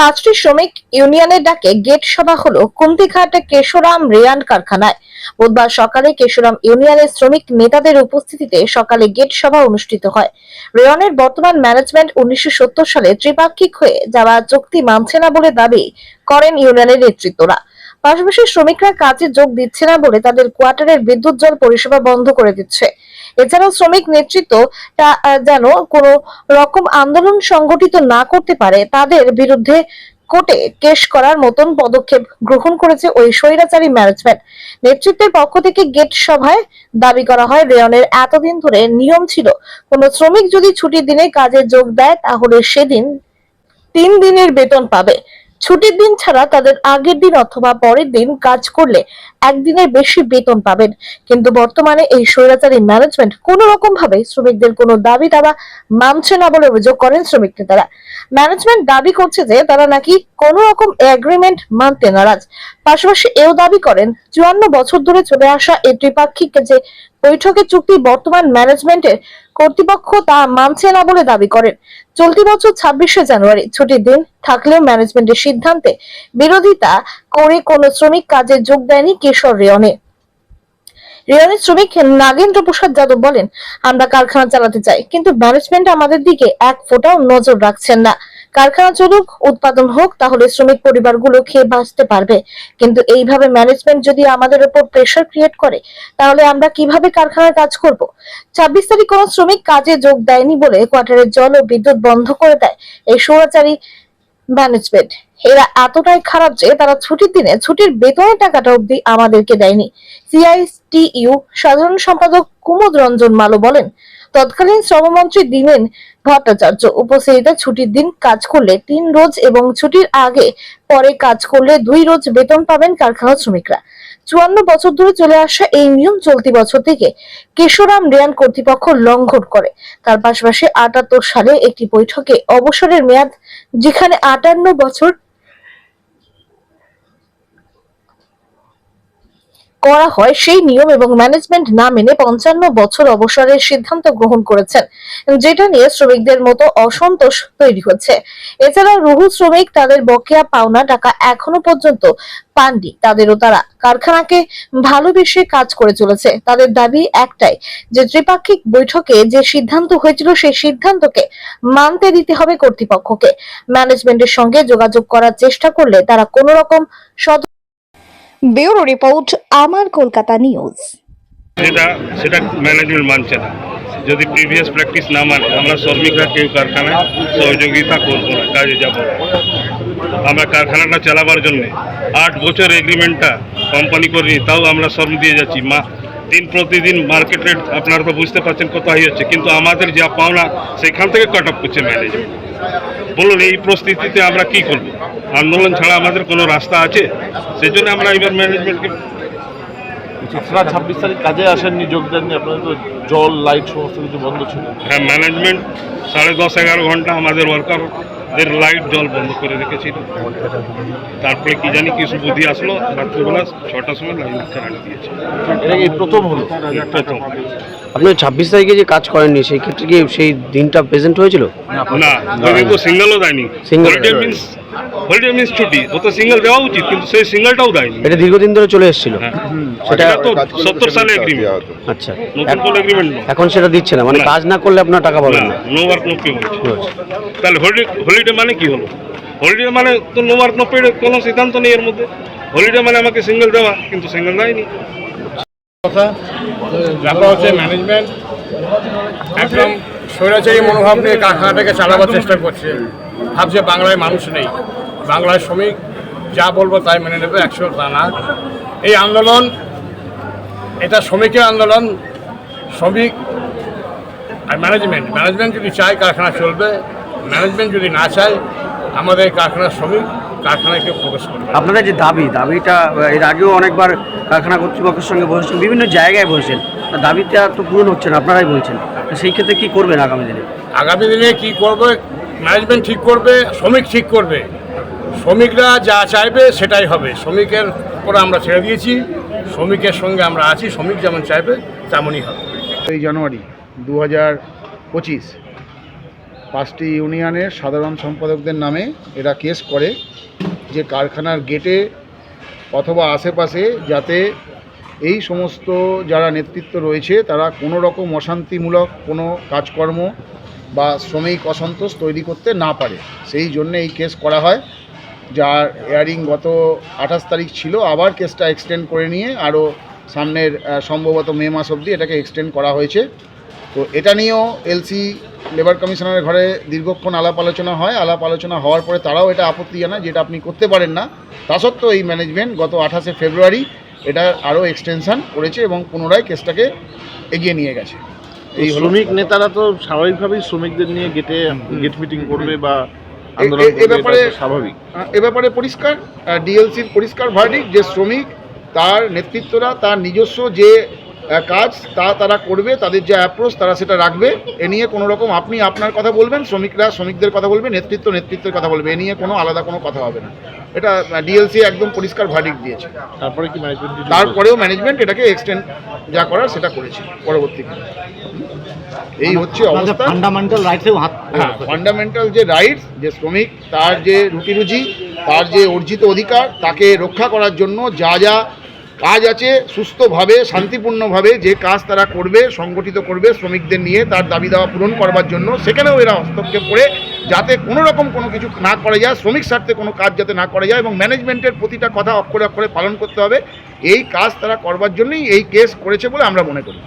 পাঁচটি শ্রমিক ইউনিয়নের ডাকে গেট সভা হলো কুমতিঘাট কেশোরাম রেয়ান কারখানায়। বুধবার সকালে কেশোরাম ইউনিয়নের শ্রমিক নেতাদের উপস্থিতিতে সকালে গেট সভা অনুষ্ঠিত হয়। রেয়নের বর্তমান ম্যানেজমেন্ট উনিশশো সত্তর সালে ত্রিপাক্ষিক হয়ে যাওয়া চুক্তি মানছে না বলে দাবি করেন ইউনিয়নের নেতৃত্বরা। পাশাপাশি শ্রমিকরা কাজে যোগ দিচ্ছে না বলে তাদের কোয়ার্টারের বিদ্যুৎ জল পরিষেবা বন্ধ করে দিচ্ছে। এছাড়াও শ্রমিক নেতৃত্ব যেন কোনো রকম আন্দোলন সংগঠিত না করতে পারে, তাদের বিরুদ্ধে কোর্টে কেস করার মতন পদক্ষেপ গ্রহণ করেছে ওই স্বৈরাচারী ম্যানেজমেন্ট নেতৃত্বের পক্ষ থেকে গেট সভায় দাবি করা হয়, রেয়নের এতদিন ধরে নিয়ম ছিল, কোনো শ্রমিক যদি ছুটির দিনে কাজে যোগ দেয়, তাহলে সেদিন তিন দিনের বেতন পাবে। ছুটির দিন ছাড়া তাদের আগের দিন অথবা পরের দিন কাজ করলে একদিনের বেশি বেতন পাবেন। কিন্তু বর্তমানে এই স্বৈরাচারী ম্যানেজমেন্ট কোনো রকম ভাবে শ্রমিকদের কোনো দাবি দাবা মানছে না বলে অভিযোগ করেন শ্রমিক নেতারা। ম্যানেজমেন্ট দাবি করছে যে তারা নাকি কোনো রকম এগ্রিমেন্ট মানতে নারাজ। পাশাপাশি এও দাবি করেন, চুয়ান্ন বছর ধরে চলে আসা এই ত্রিপাক্ষিক যে বৈঠকের চুক্তি বর্তমান ম্যানেজমেন্টের কর্তৃপক্ষ তা মানছে না বলে দাবি করেন। চলতি বছর ছাব্বিশে জানুয়ারি ছুটির দিন থাকলেও ম্যানেজমেন্টের সিদ্ধান্তে বিরোধিতা করে কোনো শ্রমিক কাজে যোগ দেয়নি কেশর রেয়নে রেয়নের শ্রমিক নাগেন্দ্র প্রসাদ যাদব বলেন, আমরা কারখানা চালাতে চাই, কিন্তু ম্যানেজমেন্ট আমাদের দিকে এক ফোঁটাও নজর রাখছেন না। কারখানা চলুক, উৎপাদন হোক, তাহলে শ্রমিক পরিবারগুলো খেয়ে বাঁচতে পারবে। কিন্তু এইভাবে ম্যানেজমেন্ট যদি আমাদের উপর প্রেশার ক্রিয়েট করে, তাহলে আমরা কীভাবে কারখানায় কাজ করব? ছাব্বিশ তারিখ কোনো শ্রমিক কাজে যোগ দেয়নি বলে কোয়ার্টারের জল ও বিদ্যুৎ বন্ধ করে দেয় এই সৌরাচারী ম্যানেজমেন্ট এরা এতটাই খারাপ যে তারা ছুটির দিনে ছুটির বেতনের টাকাটা অবধি আমাদেরকে দেয়নি। সিআইটিইউ সাধারণ সম্পাদক কুমুদ রঞ্জন মালো বলেন তৎকালীন শ্রমমন্ত্রী দিনেন ভট্টাচার্য। উপস্থিতিতে ছুটির দিন কাজ করলে তিন রোজ এবং ছুটির আগে পরে কাজ করলে দুই রোজ বেতন পাবেন কারখানা শ্রমিকরা। চুয়ান্ন বছর ধরে চলে আসা এই নিয়ম চলতি বছর থেকে কেশোরাম রেয়ান কর্তৃপক্ষ লঙ্ঘন করে। তার পাশাপাশি আটাত্তর সালে একটি বৈঠকে অবসরের মেয়াদ, যেখানে আটান্ন বছর করা হয় সেই নিয়ম এবং ম্যানেজমেন্ট না মেনে পঞ্চান্ন বছর অবসরের সিদ্ধান্ত গ্রহণ করেছেন, যেটা নিয়ে শ্রমিকদের মতো অসন্তোষ তৈরি হচ্ছে। এছাড়া রুহু শ্রমিক তাদের বকেয়া পাওনা টাকা এখনও পর্যন্ত পাননি, তাদেরও তারা কারখানাকে ভালোবেসে কাজ করে চলেছে। তাদের দাবি একটাই, যে ত্রিপাক্ষিক বৈঠকে যে সিদ্ধান্ত হয়েছিল সেই সিদ্ধান্তকে মানতে দিতে হবে কর্তৃপক্ষকে। ম্যানেজমেন্টের সঙ্গে যোগাযোগ করার চেষ্টা করলে তারা কোনো রকম সদ ব্যুরো রিপোর্ট, আমার কলকাতা নিউজ। যেটা সেটা ম্যানেজমেন্ট মানছে না। যদি প্রিভিয়াস প্র্যাকটিস না মানে আমরা শ্রমিকরা কেউ কারখানায় সহযোগিতা করব না, কাজে যাব আমরা কারখানাটা চালাবার জন্য আট বছর এগ্রিমেন্টটা কোম্পানি করিনি তাও আমরা শ্রম দিয়ে যাচ্ছি। মা দিন প্রতিদিন মার্কেট রেট আপনারা তো বুঝতে পারছেন কত হাই হচ্ছে কিন্তু আমাদের যা পাওনা সেখান থেকে কাট অফ করছে ম্যানেজমেন্ট বলুন এই পরিস্থিতিতে আমরা কি করব? আন্দোলন ছাড়া আমাদের কোনো রাস্তা আছে? সেই জন্য আমরা এবার ম্যানেজমেন্টকে আপনারা ছাব্বিশ তারিখ কাজে আসেননি যোগ দেননি আপনাদের তো জল লাইট সমস্ত কিছু বন্ধ ছিল। হ্যাঁ ম্যানেজমেন্ট সাড়ে দশ এগারো ঘণ্টা আমাদের ওয়ার্কারদের লাইট জল বন্ধ করে রেখেছিল তারপরে কি জানি কিছু বুদ্ধি আসলো রাত্রিবেলা ছটার সময় লাইন কারেন্ট দিয়েছে এটা কি প্রথম হলো প্রথম আপনি ছাব্বিশ তারিখে যে কাজ করেননি সেই ক্ষেত্রে কি সেই দিনটা প্রেজেন্ট হয়েছিল না তো সিঙ্গেলও দেয়নি হলিডে মিন্স হলিডে মিন্স ছুটি। ও তো সিঙ্গেল দেওয়া উচিত কিন্তু সেই সিঙ্গেলটাও দেয়নি। এটা দীর্ঘদিন ধরে চলে এসেছিল। হ্যাঁ। সেটা তো সত্তর সালে এগ্রিমেন্ট আচ্ছা। নতুন কোনো এগ্রিমেন্ট এখন সেটা দিচ্ছে না। মানে কাজ না করলে আপনার টাকা পাবেন না। না নো ওয়ার্ক নো পেমেন্ট তাহলে হলিডে হলিডে মানে কি হলো? হলিডে মানে তো নো ওয়ার্ক নো পেড কোনো সিদ্ধান্ত নেই এর মধ্যে। হলিডে মানে আমাকে সিঙ্গেল দেওয়া কিন্তু সিঙ্গেল দেয়নি। কথা ব্যাপার হচ্ছে ম্যানেজমেন্ট একদম স্বৈরাচারী মনোভাব নিয়ে কারখানাটাকে চালাবার চেষ্টা করছে। ভাবছে বাংলায় মানুষ নেই। বাংলায় শ্রমিক যা বলব তাই মেনে নেবে একশো তা না। এই আন্দোলন এটা শ্রমিকের আন্দোলন শ্রমিক আর ম্যানেজমেন্ট ম্যানেজমেন্ট যদি চায় কারখানা চলবে ম্যানেজমেন্ট যদি না চায় আমাদের কারখানার শ্রমিক কারখানায় কেউ প্রবেশ করবে। আপনাদের যে দাবি দাবিটা এর আগেও অনেকবার কারখানা কর্তৃপক্ষের সঙ্গে বসেছেন বিভিন্ন জায়গায় বসেছেন। দাবিটা তো পূরণ হচ্ছে না আপনারাই বলছেন। তো সেই ক্ষেত্রে কী করবেন আগামী দিনে? আগামী দিনে কী করবে ম্যানেজমেন্ট ঠিক করবে, শ্রমিক ঠিক করবে। শ্রমিকরা যা চাইবে সেটাই হবে। শ্রমিকের উপরে আমরা ছেড়ে দিয়েছি। শ্রমিকের সঙ্গে আমরা আছি, শ্রমিক যেমন চাইবে তেমনই হবে। এই জানুয়ারি দু হাজার পঁচিশ পাঁচটি ইউনিয়নের সাধারণ সম্পাদকদের নামে এরা কেস করে যে কারখানার গেটে অথবা আশেপাশে যাতে এই সমস্ত যারা নেতৃত্ব রয়েছে, তারা কোনো রকম অশান্তিমূলক কোনো কাজকর্ম বা শ্রমিক অসন্তোষ তৈরি করতে না পারে। সেই জন্য এই কেস করা হয়। যার এয়ারিং গত আঠাশ তারিখ ছিল, আবার কেসটা এক্সটেন্ড করে নিয়ে আরও সামনের সম্ভবত মে মাস অবধি এটাকে এক্সটেন্ড করা হয়েছে। তো এটা নিয়েও এলসি লেবার কমিশনারের ঘরে দীর্ঘক্ষণ আলাপ আলোচনা হয়। আলাপ আলোচনা হওয়ার পরে তারাও এটা আপত্তি জানায়, যেটা আপনি করতে পারেন না। তা সত্ত্বেও এই ম্যানেজমেন্ট গত আঠাশে ফেব্রুয়ারি এটা আরও এক্সটেনশান করেছে এবং পুনরায় কেসটাকে এগিয়ে নিয়ে গেছে। এই শ্রমিক নেতারা তো স্বাভাবিকভাবেই শ্রমিকদের নিয়ে গেটে গেট মিটিং করবে বা আন্দোলন এ- ব্যাপারে- স্বাভাবিক। এ ব্যাপারে পরিষ্কার ডিএলসির পরিষ্কার ভার্ডিক যে শ্রমিক তার নেতৃত্বরা তার নিজস্ব যে কাজ তা তারা করবে তাদের যে অ্যাপ্রোচ তারা সেটা রাখবে। এ নিয়ে কোনো রকম আপনি আপনার কথা বলবেন শ্রমিকরা শ্রমিকদের কথা বলবে নেতৃত্ব নেতৃত্বের কথা বলবে এ নিয়ে কোনো আলাদা কোনো কথা হবে না। এটা ডিএলসি একদম পরিষ্কার ভার্ডিক দিয়েছে। তারপরে কি ম্যানেজমেন্ট তারপরেও ম্যানেজমেন্ট এটাকে এক্সটেন্ড যা করার সেটা করেছে পরবর্তীকালে এই হচ্ছে অবস্থা। ফান্ডামেন্টাল রাইটসেও হাত হ্যাঁ ফান্ডামেন্টাল যে রাইটস যে শ্রমিক তার যে রুটি রুজি তার যে অর্জিত অধিকার তাকে রক্ষা করার জন্য যা যা কাজ আছে, সুস্থভাবে, শান্তিপূর্ণভাবে যে কাজ তারা করবে, সংগঠিত করবে শ্রমিকদের নিয়ে, তার দাবি দাওয়া পূরণ করবার জন্য, সেখানেও এরা হস্তক্ষেপ করে যাতে কোনো রকম কোনো কিছু না করা যায়, শ্রমিক স্বার্থে কোনো কাজ যাতে না করা যায় এবং ম্যানেজমেন্টের প্রতিটা কথা অক্ষরে অক্ষরে পালন করতে হবে। এই কাজ তারা করবার জন্যই এই কেস করেছে বলে আমরা মনে করি।